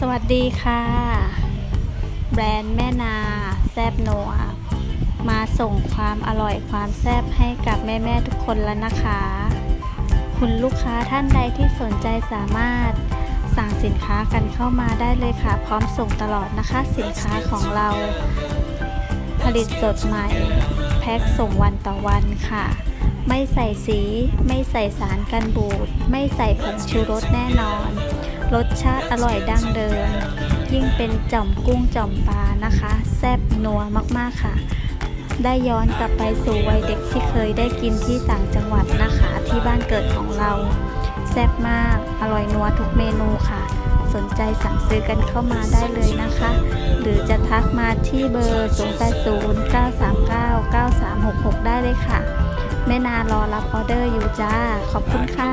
สวัสดีค่ะ แบรนด์แม่นาแซบโนัวมาส่งความอร่อยความแซบให้กับแม่ ๆ ทุกคนแล้วนะคะ คุณลูกค้าท่านใดที่สนใจสามารถสั่งสินค้ากันเข้ามาได้เลยค่ะ พร้อมส่งตลอดนะคะ สินค้าของเรา ผลิตสดใหม่ แพ็คส่งวันต่อวันค่ะ ไม่ใส่สี ไม่ใส่สารกันบูด ไม่ใส่ผงชูรสแน่นอน รสชาติอร่อยดั้งเดิม ยิ่งเป็นจ่อมกุ้งจ่อมปลานะคะ แซ่บนัวมากๆค่ะ ได้ย้อนกลับไปสู่วัยเด็กที่เคยได้กินที่ต่างจังหวัดนะคะ ที่บ้านเกิดของเรา แซ่บมาก อร่อยนัวทุกเมนูค่ะ สนใจสั่งซื้อกันเข้ามาได้เลยนะคะ หรือจะทักมาที่เบอร์ 0809399366 ได้เลยค่ะแม่นารอรับออเดอร์อยู่จ้า ขอบคุณค่ะ